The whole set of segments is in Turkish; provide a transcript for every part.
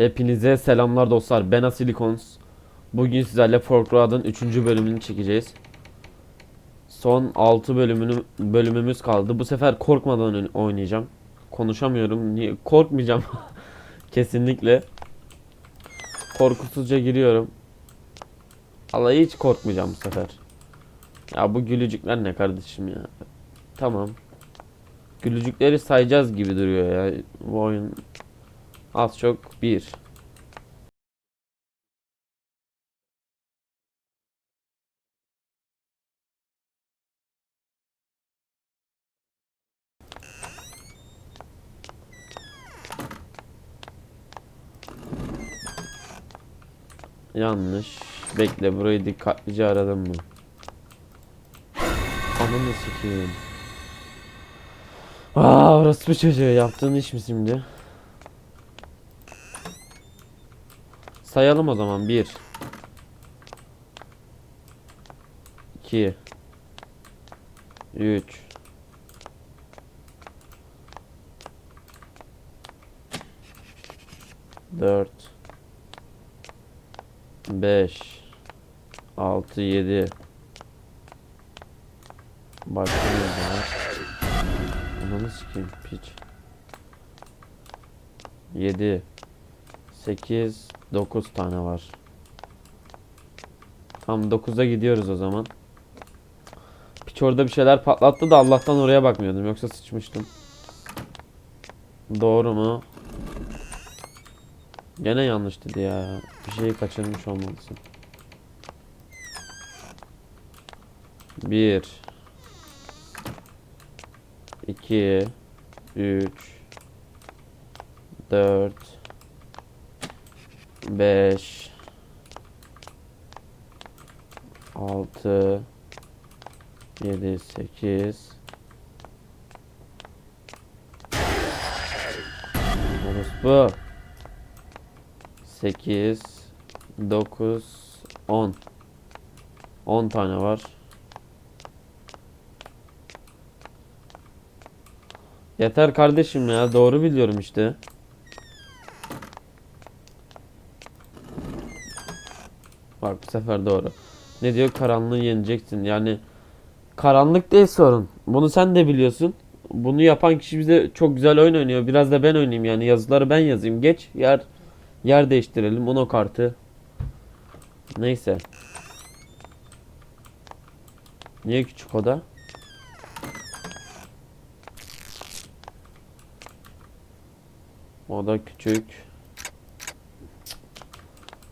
Hepinize selamlar dostlar. Ben Asilikons. Bugün sizlerle Forkrad'ın 3. bölümünü çekeceğiz. Son 6 bölümünü bölümümüz kaldı. Bu sefer korkmadan oyn- oynayacağım. Konuşamıyorum. Niye korkmayacağım? Kesinlikle. Korkusuzca giriyorum. Allah hiç korkmayacağım bu sefer. Ya bu gülücükler ne kardeşim ya? Tamam. Gülücükleri sayacağız gibi duruyor ya. Bu oyun Az çok bir. Yanlış. Bekle burayı dikkatlice aradım mı? Ananı sikeyim. Aa orası bir çocuğu yaptığın iş mi şimdi? Sayalım o zaman. 1 2 3 4 5 6 7 Başlıyoruz ya. Ananı sikeyim piç. 7 8 9 tane var. Tam 9'a gidiyoruz o zaman. Piç orada bir şeyler patlattı da Allah'tan oraya bakmıyordum yoksa sıçmıştım. Doğru mu? Gene yanlış dedi ya. Bir şeyi kaçırmış olmalısın. 1 2 3 4 5 6 7 8 Orospu 8 9 10 10 tane var. Yeter kardeşim ya doğru biliyorum işte. Bak bu sefer doğru. Ne diyor? Karanlığı yeneceksin. Yani karanlık değil sorun. Bunu sen de biliyorsun. Bunu yapan kişi bize çok güzel oyun oynuyor. Biraz da ben oynayayım yani. Yazıları ben yazayım. Geç yer yer değiştirelim. Uno kartı. Neyse. Niye küçük oda? Oda küçük.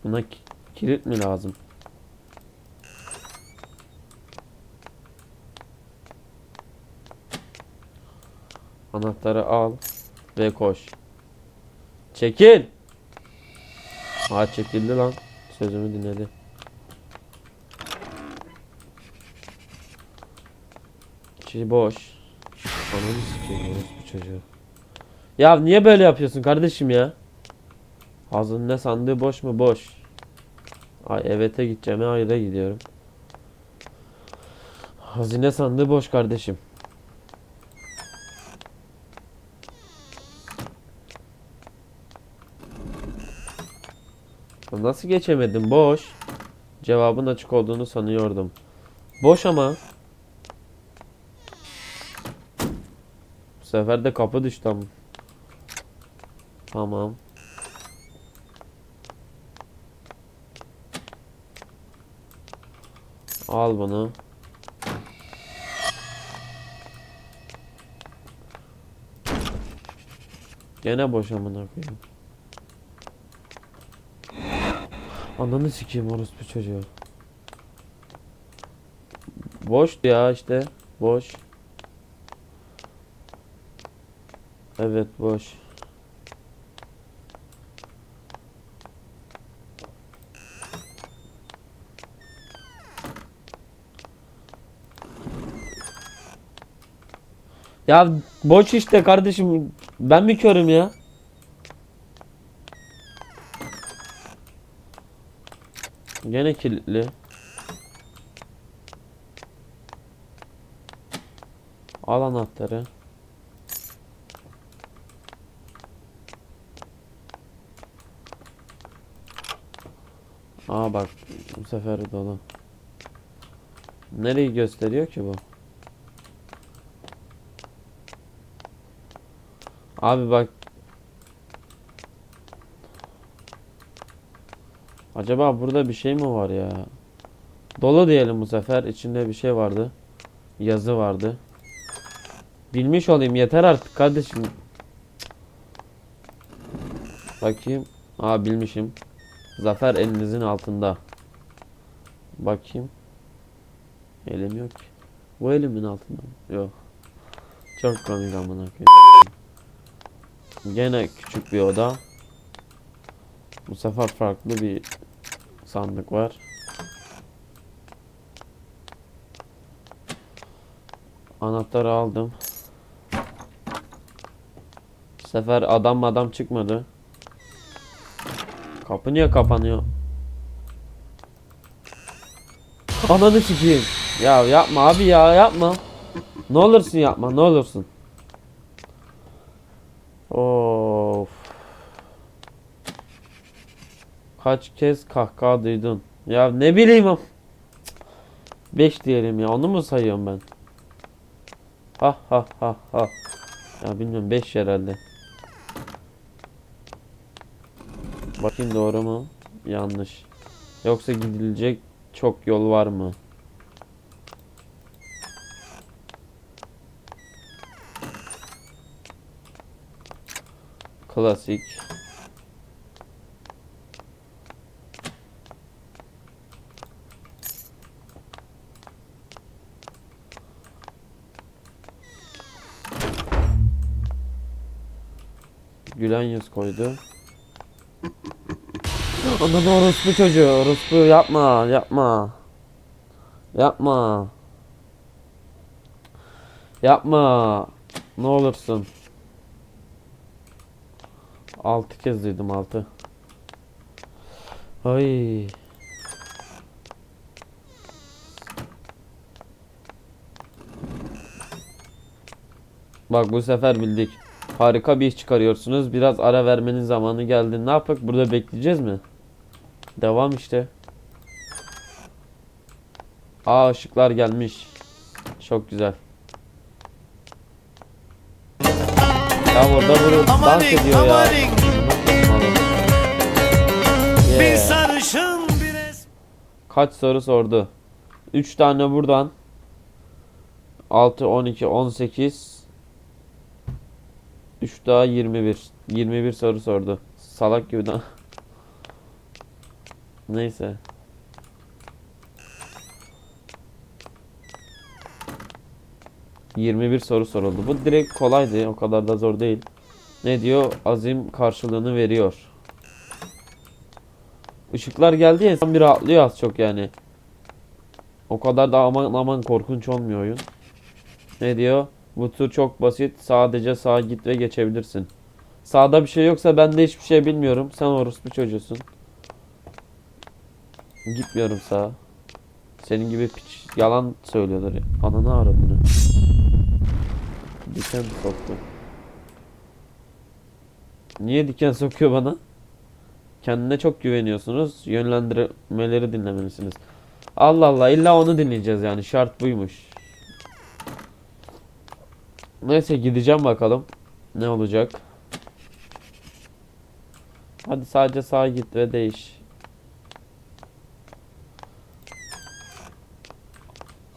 Buna kilit mi lazım? Anahtarı al ve koş. Çekil. Ha çekildi lan. Sözümü dinledi. İçi boş. Ananı sikeyim bu çocuğu. Ya niye böyle yapıyorsun kardeşim ya? Hazine sandığı boş mu? Boş. Ay evet'e gideceğim. Hayır'a gidiyorum. Hazine sandığı boş kardeşim. Nasıl geçemedim? Boş. Cevabın açık olduğunu sanıyordum. Boş ama. Bu sefer de kapı düştü ama. Tamam. Al bunu. Gene boş amına koyayım. Ananı sikeyim orospu çocuğu. Boştu ya işte. Boş. Evet boş. Ya boş işte kardeşim. Ben mi körüm ya? Gene kilitli. Al anahtarı. Aa bak bu sefer dolu. Nereyi gösteriyor ki bu? Abi bak. Acaba burada bir şey mi var ya? Dolu diyelim bu sefer. İçinde bir şey vardı. Yazı vardı. Bilmiş olayım yeter artık kardeşim. Bakayım. Aa bilmişim. Zafer elinizin altında. Bakayım. Elim yok ki. Bu elimin altında mı? Yok. Çok komik amına koyayım. Gene küçük bir oda. Bu sefer farklı bir sandık var. Anahtarı aldım. Bu sefer adam adam çıkmadı. Kapı niye kapanıyor? Ananı sikeyim. Ya yapma abi ya yapma. Ne olursun yapma ne olursun. Of. Kaç kez kahkaha duydun? Ya ne bileyim am- 5 diyelim ya onu mu sayıyorum ben? Ha ha ha ha. Ya bilmiyorum 5 herhalde. Bakayım doğru mu? Yanlış. Yoksa gidilecek çok yol var mı? Klasik. Gülen yüz koydu. Ananı orospu çocuğu. Orospu yapma. Yapma. Yapma. Yapma. Ne olursun. Altı kez duydum altı. Ay. Bak bu sefer bildik. Harika bir iş çıkarıyorsunuz. Biraz ara vermenin zamanı geldi. Ne yapak? Burada bekleyeceğiz mi? Devam işte. Aa ışıklar gelmiş. Çok güzel. Ya orada bunu dans ediyor ya. Kaç soru sordu? 3 tane buradan. 6, 12, 18. 3 daha 21. 21 soru sordu. Salak gibi de. Neyse. ...21 soru soruldu. Bu direkt kolaydı. O kadar da zor değil. Ne diyor? Azim karşılığını veriyor. Işıklar geldi ya insan bir rahatlıyor az çok yani. O kadar da aman aman korkunç olmuyor oyun. Ne diyor? Bu tur çok basit. Sadece sağa git ve geçebilirsin. Sağda bir şey yoksa ben de hiçbir şey bilmiyorum. Sen orospu çocuğusun. Gitmiyorum sağa. Senin gibi piç yalan söylüyorlar ya. Ananı avradını. Diken soktu. Niye diken sokuyor bana? Kendine çok güveniyorsunuz. Yönlendirmeleri dinlemelisiniz. Allah Allah illa onu dinleyeceğiz yani. Şart buymuş. Neyse gideceğim bakalım. Ne olacak? Hadi sadece sağa git ve değiş.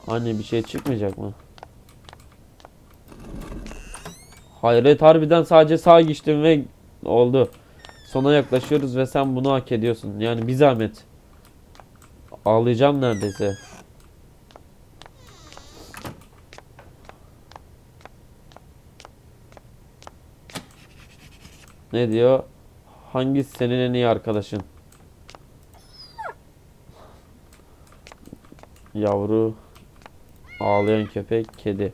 Hani bir şey çıkmayacak mı? Hayret harbiden sadece sağa geçtim ve oldu. Sona yaklaşıyoruz ve sen bunu hak ediyorsun. Yani bir zahmet. Ağlayacağım neredeyse. Ne diyor? Hangisi senin en iyi arkadaşın? Yavru ağlayan köpek kedi.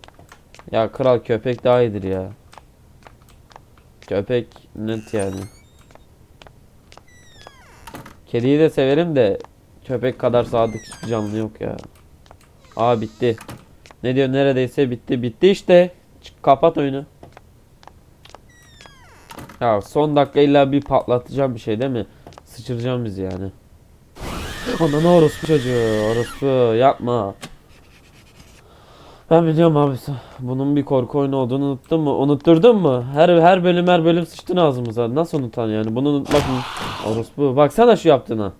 Ya kral köpek daha iyidir ya. Köpek net yani. Kediyi de severim de köpek kadar sadık canlı yok ya. Aa bitti. Ne diyor neredeyse bitti. Bitti işte. Çık, kapat oyunu. Ya son dakika illa bir patlatacağım bir şey değil mi? Sıçıracağım bizi yani. Ananı orospu çocuğu. Orospu yapma. Ben biliyorum abi bunun bir korku oyunu olduğunu unuttun mu? Unutturdun mu? Her her bölüm her bölüm sıçtın ağzımıza. Nasıl unutan yani? Bunu unut bakın. Orospu. Baksana şu yaptığına.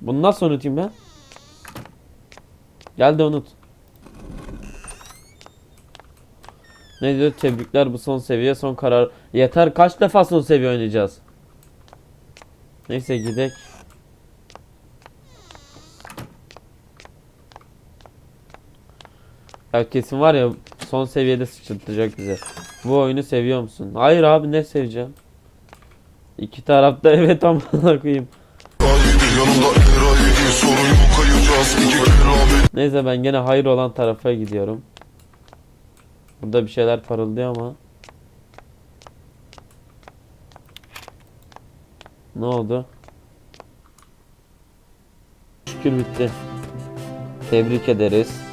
Bunu nasıl unutayım ben? Gel de unut. Ne diyor? Tebrikler bu son seviye son karar. Yeter kaç defa son seviye oynayacağız? Neyse gidek. Ya kesin var ya son seviyede sıçratacak bize. Bu oyunu seviyor musun? Hayır abi ne seveceğim? İki tarafta evet amına koyayım. Neyse ben gene hayır olan tarafa gidiyorum. Burada bir şeyler parıldıyor ama. Ne oldu? Şükür bitti. Tebrik ederiz.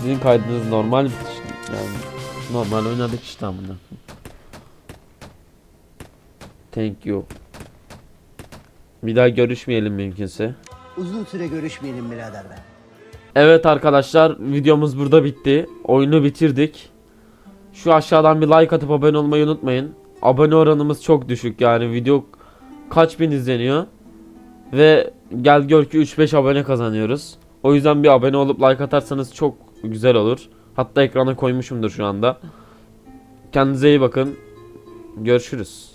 Sizin kaydınız normal bitiş. Yani normal oynadık işte amına. Thank you. Bir daha görüşmeyelim mümkünse. Uzun süre görüşmeyelim birader be. Evet arkadaşlar videomuz burada bitti. Oyunu bitirdik. Şu aşağıdan bir like atıp abone olmayı unutmayın. Abone oranımız çok düşük yani video kaç bin izleniyor. Ve gel gör ki 3-5 abone kazanıyoruz. O yüzden bir abone olup like atarsanız çok güzel olur. Hatta ekrana koymuşumdur şu anda. Kendinize iyi bakın. Görüşürüz.